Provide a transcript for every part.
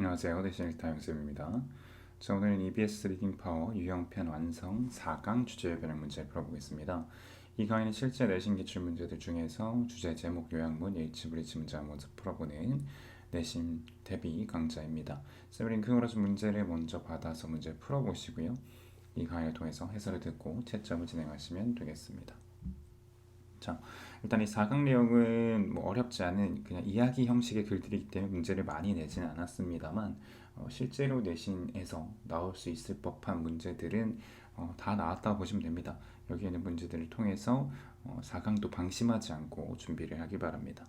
안녕하세요. 대신일 다영쌤입니다. 자, 오늘은 EBS 리딩 파워 유형편 완성 4강 주제 변형 문제 풀어보겠습니다. 이 강의는 실제 내신 기출 문제들 중에서 주제 제목 요약문 일치 브리치 문제 한번 풀어보는 내신 대비 강좌입니다. 링크로 준 문제를 먼저 받아서 문제 풀어보시고요. 이 강의를 통해서 해설을 듣고 채점을 진행하시면 되겠습니다. 자, 일단 이 4강 내용은 뭐 어렵지 않은 그냥 이야기 형식의 글들이기 때문에 문제를 많이 내지는 않았습니다만 어, 실제로 내신에서 나올 수 있을 법한 문제들은 어, 다 나왔다고 보시면 됩니다. 여기 있는 문제들을 통해서 어, 4강도 방심하지 않고 준비를 하기 바랍니다.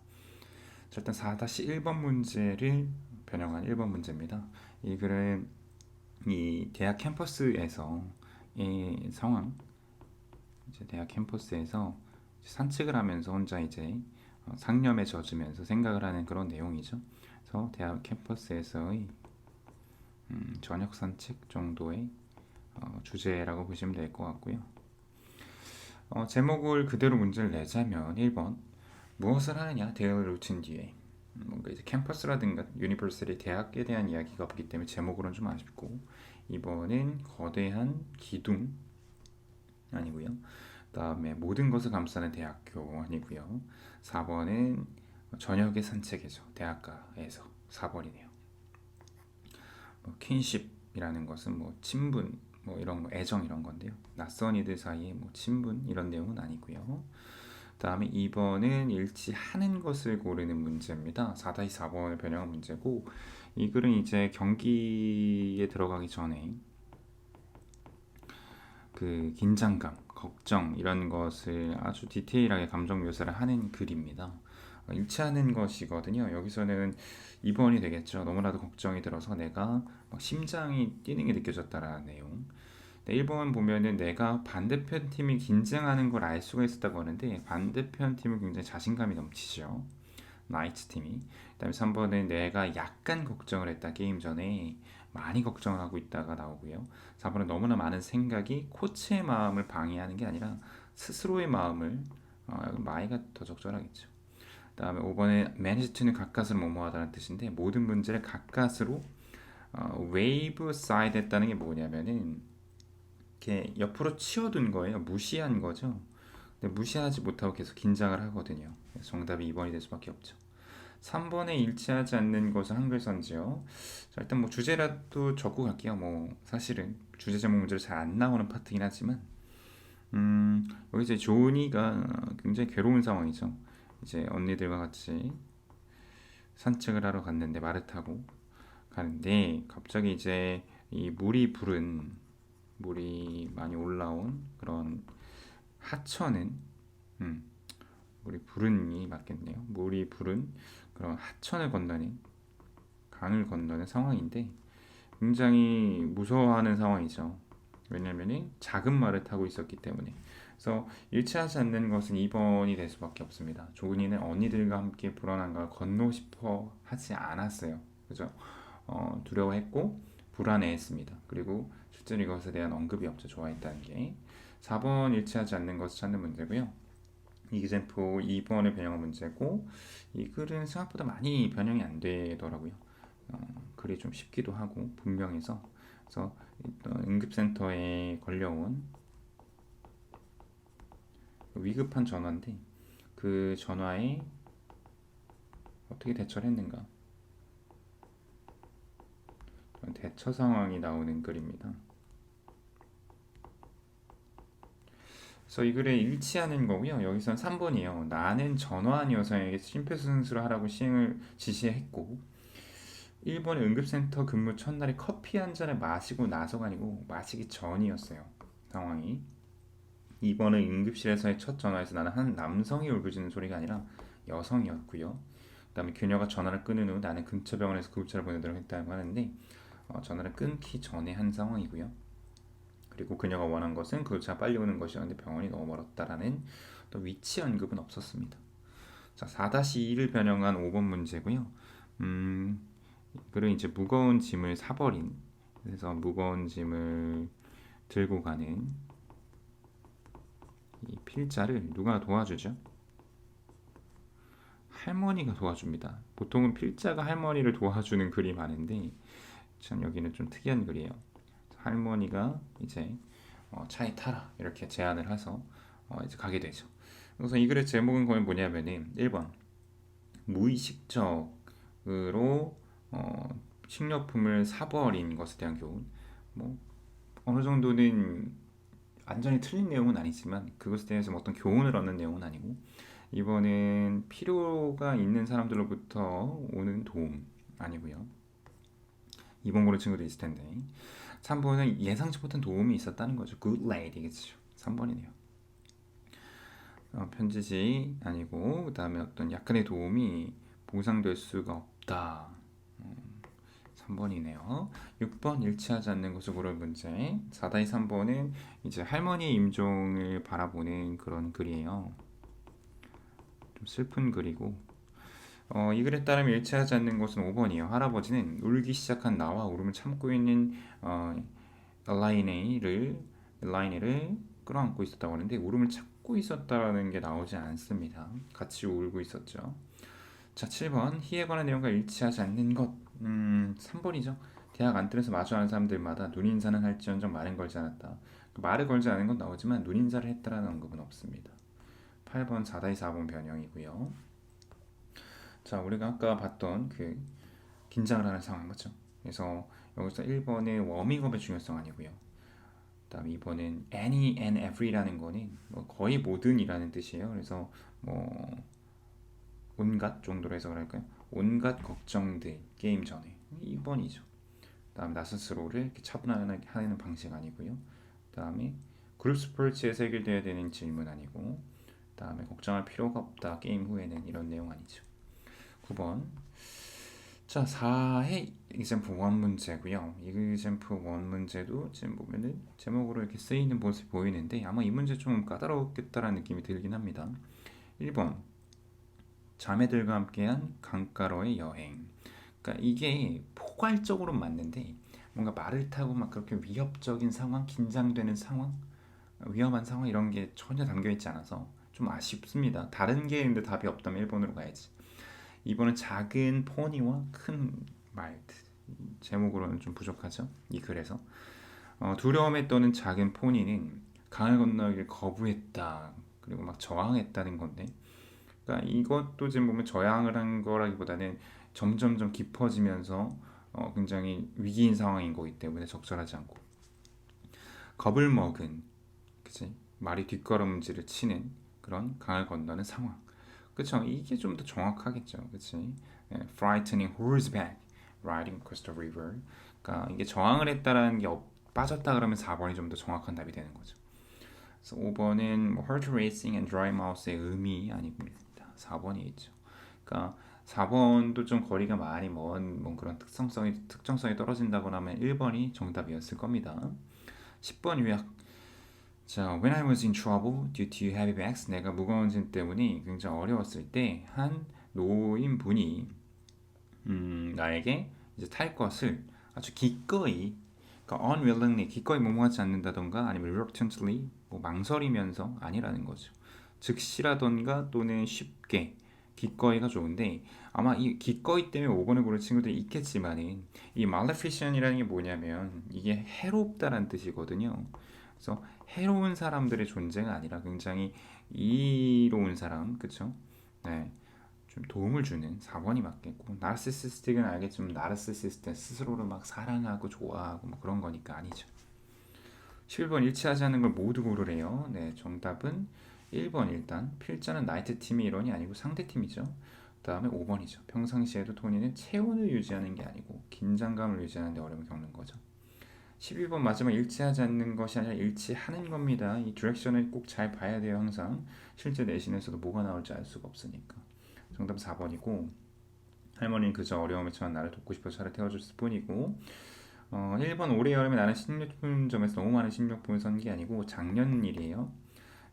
자, 일단 4-1번 문제를 변형한 1번 문제입니다. 이 글은 이 대학 캠퍼스에서 이 상황 이제 대학 캠퍼스에서 산책을 하면서 혼자 이제 어, 상념에 젖으면서 생각을 하는 그런 내용이죠. 그래서 대학 캠퍼스에서의 음, 저녁 산책 정도의 어, 주제라고 보시면 될 것 같고요. 어, 제목을 그대로 문제를 내자면 1번 무엇을 하느냐 데일리 루틴 뒤에 음, 뭔가 이제 캠퍼스라든가 유니버시티 대학에 대한 이야기가 없기 때문에 제목으로는 좀 아쉽고 2번은 거대한 기둥 아니고요. 그다음에 모든 것을 감싸는 대학교 아니고요. 4번은 저녁의 산책이죠. 대학가에서 4번이네요. 뭐 킨십이라는 것은 뭐 친분, 뭐 이런 거, 애정 이런 건데요. 낯선 이들 사이에 뭐 친분 이런 내용은 아니고요. 다음에 2번은 일치하는 것을 고르는 문제입니다. 4-4번을 변형한 문제고 이 글은 이제 경기에 들어가기 전에 그 긴장감, 걱정 이런 것을 아주 디테일하게 감정 묘사를 하는 글입니다. 어, 일치하는 것이거든요. 여기서는 2번이 되겠죠. 너무나도 걱정이 들어서 내가 심장이 뛰는 게 느껴졌다라는 내용. 1번 보면은 내가 반대편 팀이 긴장하는 걸 알 수가 있었다고 하는데 반대편 팀은 굉장히 자신감이 넘치죠. 나이트 팀이. 그다음에 3번은 내가 약간 걱정을 했다 게임 전에 많이 걱정을 하고 있다가 나오고요. 4번은 너무나 많은 생각이 코치의 마음을 방해하는 게 아니라 스스로의 마음을 어, 마이가 더 적절하겠죠. 다음에 5번에 매니지트는 가까스로 뭐뭐하다는 뜻인데 모든 문제를 가까스로 어, 웨이브 사이드 했다는 게 뭐냐면은 이렇게 옆으로 치워둔 거예요. 무시한 거죠. 근데 무시하지 못하고 계속 긴장을 하거든요. 정답이 2번이 될 수밖에 없죠. 3번에 일치하지 않는 것은 한글선지요. 자, 일단 뭐 주제라도 적고 갈게요. 뭐 사실은 주제 제목 문제로 잘 안 나오는 파트긴 하지만 음, 여기 이제 조은이가 굉장히 괴로운 상황이죠. 이제 언니들과 같이 산책을 하러 갔는데 말을 타고 가는데 갑자기 이제 이 물이 부른 물이 많이 올라온 그런 하천은 음, 물이 부른이 맞겠네요. 물이 부른 그런 하천을 건너는 강을 건너는 상황인데 굉장히 무서워하는 상황이죠. 왜냐하면 작은 말을 타고 있었기 때문에. 그래서 일치하지 않는 것은 2번이 될 수밖에 없습니다. 조은이는 언니들과 함께 불안한 걸 건너 싶어 하지 않았어요. 그죠? 어, 두려워했고 불안해했습니다. 그리고 실제로 이것에 대한 언급이 없죠. 좋아했다는 게. 4번 일치하지 않는 것을 찾는 문제고요. 이기젠포 2번의 변형 문제고 이 글은 생각보다 많이 변형이 안 되더라고요. 어, 글이 좀 쉽기도 하고 분명해서 그래서 응급센터에 걸려온 위급한 전화인데 그 전화에 어떻게 대처를 했는가 대처 상황이 나오는 글입니다. 그래서 이 글에 일치하는 거고요. 여기선 3번이에요. 나는 전화한 여성에게 심폐소생술을 하라고 시행을 지시했고 1번의 응급센터 근무 첫날에 커피 한 잔을 마시고 나서가 아니고 마시기 전이었어요. 상황이. 2번은 응급실에서의 첫 전화에서 나는 한 남성이 울부짖는 소리가 아니라 여성이었고요. 그 다음에 그녀가 전화를 끊은 후 나는 근처 병원에서 구급차를 보내도록 했다고 하는데 어, 전화를 끊기 전에 한 상황이고요. 그리고 그녀가 원한 것은 그차 빨리 오는 것이었는데 병원이 너무 멀었다라는 또 위치 언급은 없었습니다. 자, 4-2를 변형한 5번 문제고요. 음, 그리고 이제 무거운 짐을 사버린 그래서 무거운 짐을 들고 가는 이 필자를 누가 도와주죠? 할머니가 도와줍니다. 보통은 필자가 할머니를 도와주는 글이 많은데 참 여기는 좀 특이한 글이에요. 할머니가 이제 어, 차에 타라 이렇게 제안을 해서 어, 이제 가게 되죠. 그래서 이 글의 제목은 거의 뭐냐면은 1번 무의식적으로 어, 식료품을 사버린 것에 대한 교훈. 뭐 어느 정도는 완전히 틀린 내용은 아니지만 그것에 대해서 뭐 어떤 교훈을 얻는 내용은 아니고 이번엔 필요가 있는 사람들로부터 오는 도움 아니고요. 2번 고른 친구도 있을 텐데 3번은 예상치 못한 도움이 있었다는 거죠. Good lady겠죠. 3번이네요. 어, 편지지 아니고 그 다음에 어떤 약간의 도움이 보상될 수가 없다. 음, 3번이네요. 6번 일치하지 않는 것을 고를 문제. 4다이 3번은 이제 할머니 임종을 바라보는 그런 글이에요. 좀 슬픈 글이고 어, 이 글에 따르면 일치하지 않는 것은 5번이에요. 할아버지는 울기 시작한 나와 울음을 참고 있는 어, 엘라이네를 엘라이네를 끌어안고 있었다고 하는데 울음을 참고 있었다는 게 나오지 않습니다. 같이 울고 있었죠. 자, 7번 희에 관한 내용과 일치하지 않는 것. 음, 3번이죠. 대학 안뜰에서 마주하는 사람들마다 눈인사는 할지언정 말은 걸지 않았다. 그 말을 걸지 않은 건 나오지만 눈인사를 했다라는 언급은 없습니다. 8번 4다이 4번 변형이고요. 자, 우리가 아까 봤던 그 긴장을 하는 상황 맞죠? 그래서 여기서 1번의 워밍업의 중요성 아니고요. 그다음 2번은 any and every라는 거는 뭐 거의 모든이라는 뜻이에요. 그래서 뭐 온갖 정도로 해석을 할까요? 온갖 걱정들 게임 전에 2번이죠. 그다음 나 스스로를 이렇게 차분하게 하는 방식 아니고요. 그다음에 그룹 스포츠에서 해결돼야 되는 질문 아니고 그다음에 걱정할 필요가 없다 게임 후에는 이런 내용 아니죠. 9번 자 4의 example 1 문제고요. 이 example 1 문제도 지금 보면은 제목으로 이렇게 쓰이는 모습이 보이는데 아마 이 문제 좀 까다롭겠다라는 느낌이 들긴 합니다. 1번 자매들과 함께한 강가로의 여행. 그러니까 이게 포괄적으로 맞는데 뭔가 말을 타고 막 그렇게 위협적인 상황, 긴장되는 상황, 위험한 상황 이런 게 전혀 담겨 있지 않아서 좀 아쉽습니다. 다른 게 있는데 답이 없다면 1번으로 가야지. 2번은 작은 포니와 큰 말트. 제목으로는 좀 부족하죠. 이 글에서 어, 두려움에 떠는 작은 포니는 강을 건너기를 거부했다. 그리고 막 저항했다는 건데 그러니까 이것도 지금 보면 저항을 한 거라기보다는 점점점 깊어지면서 어, 굉장히 위기인 상황인 거기 때문에 적절하지 않고 겁을 먹은 그치 말이 뒷걸음질을 치는 그런 강을 건너는 상황 그쵸 이게 좀 더 정확하겠죠 그치 예, frightening horseback riding across the river 그러니까 이게 저항을 했다라는 게 어- 빠졌다 그러면 4번이 좀 더 정확한 답이 되는 거죠 그래서 5번은 뭐 heart racing and dry mouth의 의미 아닙니다 4번이 있죠. 그러니까 4번도 좀 거리가 많이 먼, 뭐 그런 특성성이 특정성이 떨어진다거나 하면 1번이 정답이었을 겁니다. 10번 요약. 자, when I was in trouble due to heavy bags, 내가 무거운 짐 때문에 굉장히 어려웠을 때 한 노인분이 음, 나에게 이제 탈 것을 아주 기꺼이 그러니까 unwillingly 기꺼이 모모하지 않는다던가 아니면 reluctantly 뭐 망설이면서 아니라는 거죠. 즉시라던가 또는 쉽게 기꺼이가 좋은데 아마 이 기꺼이 때문에 5번을 고른 친구들이 있겠지만은 이 maleficent이라는 게 뭐냐면 이게 해롭다라는 뜻이거든요. 그래서 해로운 사람들의 존재가 아니라 굉장히 이로운 사람, 그쵸? 네. 좀 도움을 주는 4번이 맞겠고 나르시시스틱은 알겠지만 나르시시스트 스스로를 막 사랑하고 좋아하고 뭐 그런 거니까 아니죠. 11번 일치하지 않는 걸 모두 고르래요. 네, 정답은 1번 일단 필자는 나이트 팀의 일원이 아니고 상대 팀이죠. 그 다음에 5번이죠. 평상시에도 토니는 체온을 유지하는 게 아니고 긴장감을 유지하는 데 어려움을 겪는 거죠. 12번 마지막 일치하지 않는 것이 아니라 일치하는 겁니다. 이 디렉션을 꼭 잘 봐야 돼요. 항상 실제 내신에서도 뭐가 나올지 알 수가 없으니까. 정답 4번이고 할머니는 그저 어려움에 처한 나를 돕고 싶어 차를 태워줬을 뿐이고 어, 1번 올해 여름에 나는 식료품점에서 너무 많은 식료품을 산 게 아니고 작년 일이에요.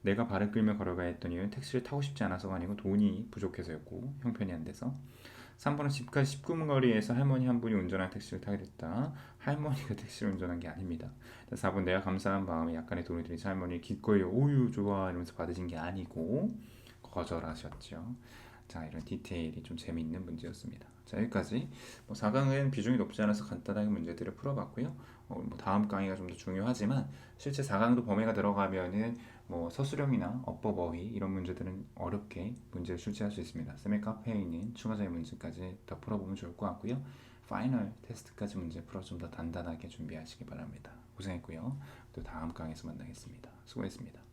내가 발을 끌며 걸어가야 했던 이유는 택시를 타고 싶지 않아서가 아니고 돈이 부족해서였고 형편이 안 돼서 3번은 집까지 10분 거리에서 할머니 한 분이 운전한 택시를 타게 됐다. 할머니가 택시를 운전한 게 아닙니다. 4번 내가 감사한 마음에 약간의 돈을 들이자 할머니 기꺼이 오유 좋아 이러면서 받으신 게 아니고 거절하셨죠. 자 이런 디테일이 좀 재미있는 문제였습니다. 자 여기까지 뭐 4강은 비중이 높지 않아서 간단하게 문제들을 풀어봤고요. 어, 뭐 다음 강의가 좀 더 중요하지만 실제 4강도 범위가 들어가면은 뭐 서술형이나 어법 어휘 이런 문제들은 어렵게 문제를 출제할 수 있습니다. 있는 추가적인 문제까지 더 풀어보면 좋을 것 같고요. 파이널 테스트까지 문제 풀어 좀 더 단단하게 준비하시기 바랍니다. 고생했고요. 또 다음 강에서 만나겠습니다. 수고했습니다.